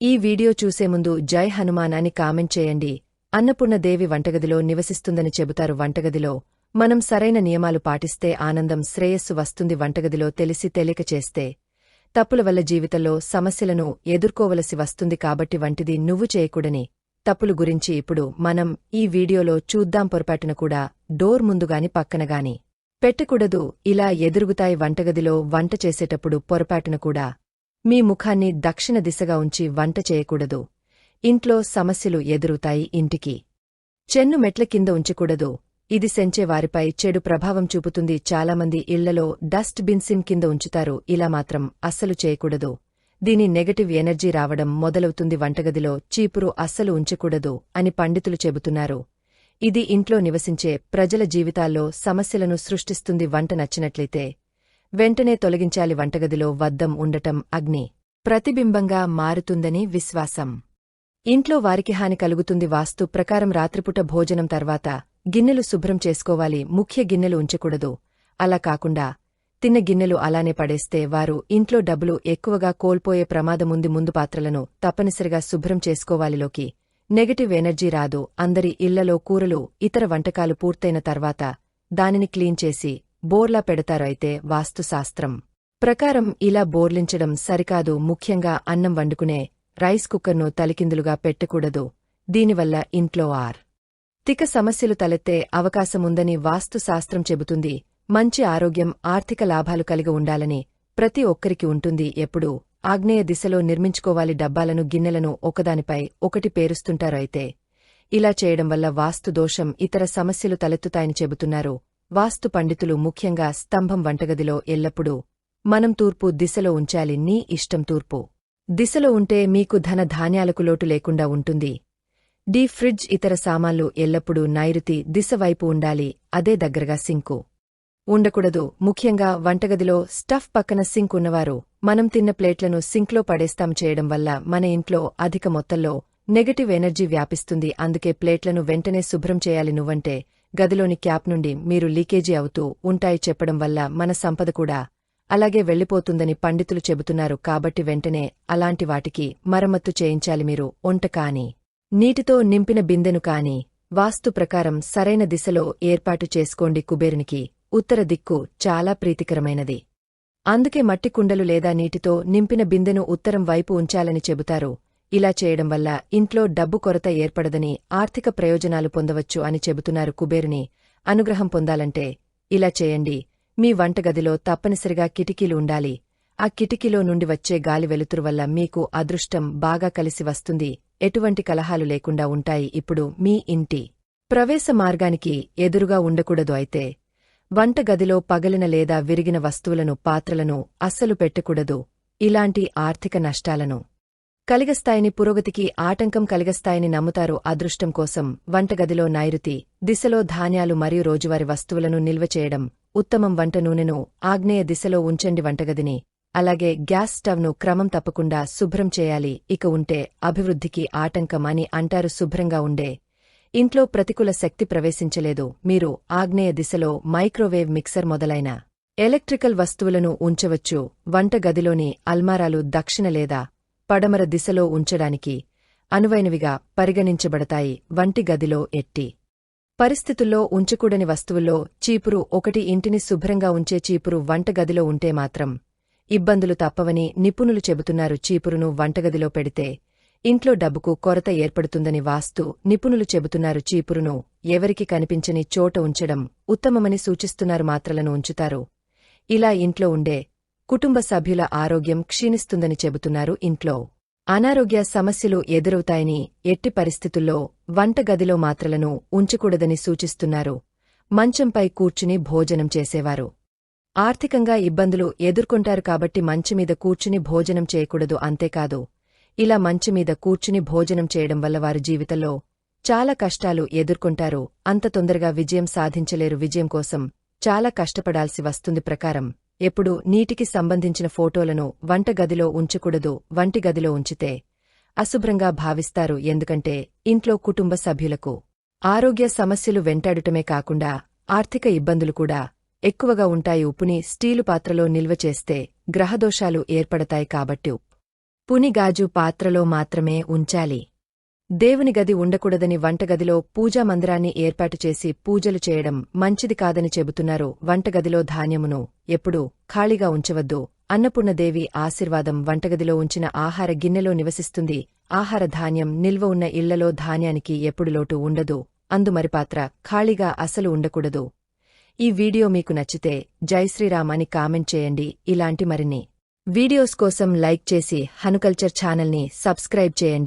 ఈ వీడియో చూసే ముందు జై హనుమాన్ అని కామెంట్ చేయండి. అన్నపూర్ణదేవి వంటగదిలో నివసిస్తుందని చెబుతారు వంటగదిలో. మనం సరైన నియమాలు పాటిస్తే ఆనందం శ్రేయస్సు వస్తుంది వంటగదిలో తెలిసి తెలియక చేస్తే. తప్పుల వల్ల జీవితంలో సమస్యలను ఎదుర్కోవలసి వస్తుంది కాబట్టి వంటిది నువ్వు చేయకూడని. తప్పులు గురించి ఇప్పుడు మనం ఈ వీడియోలో చూద్దాం పొరపాటున కూడా డోర్ ముందుగాని పక్కనగాని పెట్టకూడదు ఇలా ఎదురుగుతాయి వంటగదిలో వంట చేసేటప్పుడు పొరపాటున కూడా. మీ ముఖాన్ని దక్షిణ దిశగా ఉంచి వంట చేయకూడదు. ఇంట్లో సమస్యలు ఎదురుతాయి ఇంటికి. చెన్ను మెట్ల కింద ఉంచకూడదు. ఇది సెంచే వారిపై చెడు ప్రభావం చూపుతుంది. చాలామంది ఇళ్ళలో డస్ట్ బిన్సిన్ కింద ఉంచుతారు. ఇలా మాత్రం అస్సలు చేయకూడదు. దీని నెగటివ్ ఎనర్జీ రావడం మొదలవుతుంది. వంటగదిలో చీపురు అస్సలు ఉంచకూడదు అని పండితులు చెబుతున్నారు. ఇది ఇంట్లో నివసించే ప్రజల జీవితాల్లో సమస్యలను సృష్టిస్తుంది. వంట నచ్చినట్లయితే వెంటనే తొలగించాలి వంటగదిలో వద్దం ఉండటం అగ్ని. ప్రతిబింబంగా మారుతుందని విశ్వాసం. ఇంట్లో వారికి హాని కలుగుతుంది వాస్తు ప్రకారం రాత్రిపూట భోజనం తర్వాత గిన్నెలు శుభ్రం చేసుకోవాలి ముఖ్య గిన్నెలు ఉంచకూడదు. అలా కాకుండా తిన్న గిన్నెలు అలానే పడేస్తే వారు ఇంట్లో డబ్బులు ఎక్కువగా కోల్పోయే ప్రమాదముంది ముందు పాత్రలను తప్పనిసరిగా శుభ్రం చేసుకోవాలిలోకి నెగటివ్ ఎనర్జీ రాదు అందరి ఇళ్ళలో కూరలు ఇతర వంటకాలు పూర్తయిన తర్వాత దానిని క్లీన్ చేసి బోర్లా పెడతారైతే వాస్తుశాస్త్రం. ప్రకారం ఇలా బోర్లించడం సరికాదు ముఖ్యంగా అన్నం వండుకునే రైస్ కుక్కర్ను తలికిందులుగా పెట్టకూడదు. దీనివల్ల ఇంట్లో ఆర్. తిక సమస్యలు తలెత్తే అవకాశముందని వాస్తుశాస్త్రం చెబుతుంది. మంచి ఆరోగ్యం ఆర్థిక లాభాలు కలిగి ఉండాలని ప్రతి ఒక్కరికి ఉంటుంది. ఎప్పుడూ ఆగ్నేయ దిశలో నిర్మించుకోవాలి డబ్బాలను గిన్నెలను ఒకదానిపై ఒకటి పేరుస్తుంటారైతే ఇలా చేయడం వల్ల వాస్తు దోషం ఇతర సమస్యలు తలెత్తుతాయని చెబుతున్నారు. వాస్తు పండితులు ముఖ్యంగా స్తంభం వంటగదిలో ఎల్లప్పుడూ మనం తూర్పు దిశలో ఉంచాలి నీ ఇష్టం తూర్పు. దిశలో ఉంటే మీకు ధన ధాన్యాలకు లోటు లేకుండా ఉంటుంది. డీ ఫ్రిడ్జ్ ఇతర సామాన్లు ఎల్లప్పుడూ నైరుతి దిశ వైపు ఉండాలి అదే దగ్గరగా సింకు. ఉండకూడదు ముఖ్యంగా వంటగదిలో స్టఫ్ పక్కన సింక్ ఉన్నవారు మనం తిన్న ప్లేట్లను సింక్లో పడేస్తాం చేయడం వల్ల మన ఇంట్లో అధిక మొత్తంలో నెగటివ్ ఎనర్జీ వ్యాపిస్తుంది అందుకే ప్లేట్లను వెంటనే శుభ్రం చేయాలి నువ్వంటే గదిలోని క్యాప్ నుండి మీరు లీకేజీ అవుతూ ఉంటాయి చెప్పడం వల్ల మన సంపద కూడా అలాగే వెళ్ళిపోతుందని పండితులు చెబుతున్నారు కాబట్టి వెంటనే అలాంటి వాటికి మరమ్మత్తు చేయించాలి మీరు ఒంట కాని నీటితో నింపిన బిందెను కాని వాస్తు ప్రకారం సరైన దిశలో ఏర్పాటు చేసుకోండి కుబేరునికి. ఉత్తర దిక్కు చాలా ప్రీతికరమైనది. అందుకే మట్టి కుండలు లేదా నీటితో నింపిన బిందెను ఉత్తరం వైపు ఉంచాలని చెబుతారు. ఇలా చేయడం వల్ల ఇంట్లో డబ్బు కొరత ఏర్పడదని ఆర్థిక ప్రయోజనాలు పొందవచ్చు అని చెబుతున్నారు కుబేరుని. అనుగ్రహం పొందాలంటే ఇలా చేయండి. మీ వంటగదిలో తప్పనిసరిగా కిటికీలు ఉండాలి. ఆ కిటికీలో నుండి వచ్చే గాలి వెలుతురు వల్ల మీకు అదృష్టం బాగా కలిసి వస్తుంది. ఎటువంటి కలహాలు లేకుండా ఉంటాయి ఇప్పుడు మీ ఇంటి. ప్రవేశ మార్గానికి ఎదురుగా ఉండకూడదు అయితే. వంటగదిలో పగలిన లేదా విరిగిన వస్తువులను పాత్రలను అస్సలు పెట్టకూడదు. ఇలాంటి ఆర్థిక నష్టాలను. కలిగస్తాయని పురోగతికి ఆటంకం కలిగస్తాయని నమ్ముతారు అదృష్టం కోసం వంటగదిలో నైరుతి దిశలో ధాన్యాలు మరియు రోజువారి వస్తువులను నిల్వ చేయడం ఉత్తమం వంట నూనెను ఆగ్నేయ దిశలో ఉంచండి వంటగదిని అలాగే గ్యాస్ స్టవ్ను క్రమం తప్పకుండా శుభ్రం చేయాలి ఇక ఉంటే అభివృద్ధికి ఆటంకం అని అంటారు శుభ్రంగా ఉండే. ఇంట్లో ప్రతికూల శక్తి ప్రవేశించలేదు మీరు ఆగ్నేయ దిశలో మైక్రోవేవ్ మిక్సర్ మొదలైన ఎలక్ట్రికల్ వస్తువులను ఉంచవచ్చు వంటగదిలోని అల్మారాలు దక్షిణ లేదా పడమర దిశలో ఉంచడానికి అనువైనవిగా పరిగణించబడతాయి వంటి గదిలో ఎట్టి. పరిస్థితుల్లో ఉంచకూడని వస్తువుల్లో చీపురు ఒకటి ఇంటిని శుభ్రంగా ఉంచే చీపురు వంటగదిలో ఉంటే మాత్రం ఇబ్బందులు తప్పవని నిపుణులు చెబుతున్నారు చీపురును వంటగదిలో పెడితే ఇంట్లో డబ్బుకు కొరత ఏర్పడుతుందని వాస్తు నిపుణులు చెబుతున్నారు చీపురును ఎవరికి కనిపించని చోట ఉంచడం ఉత్తమమని సూచిస్తున్నారు మాత్రలను ఉంచుతారు. ఇలా ఇంట్లో ఉండే కుటుంబ సభ్యుల ఆరోగ్యం క్షీణిస్తుందని చెబుతున్నారు ఇంట్లో. అనారోగ్య సమస్యలు ఎదురవుతాయని ఎట్టి పరిస్థితుల్లో వంటగదిలో మాత్రలను ఉంచకూడదని సూచిస్తున్నారు. మంచంపై కూర్చుని భోజనం చేసేవారు. ఆర్థికంగా ఇబ్బందులు ఎదుర్కొంటారు కాబట్టి మంచమీద కూర్చుని భోజనం చేయకూడదు అంతేకాదు. ఇలా మంచమీద కూర్చుని భోజనం చేయడం వల్ల వారి జీవితంలో చాలా కష్టాలు ఎదుర్కొంటారు. అంత తొందరగా విజయం సాధించలేరు. విజయం కోసం చాలా కష్టపడాల్సి వస్తుంది ప్రకారం. ఎప్పుడు నీటికి సంబంధించిన ఫోటోలను వంటగదిలో ఉంచకూడదు వంటిగదిలో ఉంచితే అశుభ్రంగా భావిస్తారు. ఎందుకంటే ఇంట్లో కుటుంబ సభ్యులకు ఆరోగ్య సమస్యలు వెంటాడుటమే కాకుండా ఆర్థిక ఇబ్బందులు కూడా ఎక్కువగా ఉంటాయి. ఉప్పుని స్టీలు పాత్రలో నిల్వ చేస్తే గ్రహదోషాలు ఏర్పడతాయి కాబట్టి పునిగాజు పాత్రలో మాత్రమే ఉంచాలి. దేవుని గది ఉండకూడదని వంటగదిలో పూజా మందిరాన్ని ఏర్పాటు చేసి పూజలు చేయడం మంచిది కాదని చెబుతున్నారు వంటగదిలో ధాన్యమును ఎప్పుడూ ఖాళీగా ఉంచవద్దు. అన్నపూర్ణదేవి ఆశీర్వాదం వంటగదిలో ఉంచిన ఆహార గిన్నెలో నివసిస్తుంది. ఆహార ధాన్యం నిల్వ ఉన్న ఇళ్ళలో ధాన్యానికి ఎప్పుడు లోటు ఉండదు. అందుమరి పాత్ర ఖాళీగా అసలు ఉండకూడదు. ఈ వీడియో మీకు నచ్చితే జైశ్రీరామ్ అని కామెంట్ చేయండి. ఇలాంటి మరిన్ని వీడియోస్ కోసం లైక్ చేసి హనుకల్చర్ ఛానల్ని సబ్స్క్రైబ్ చేయండి.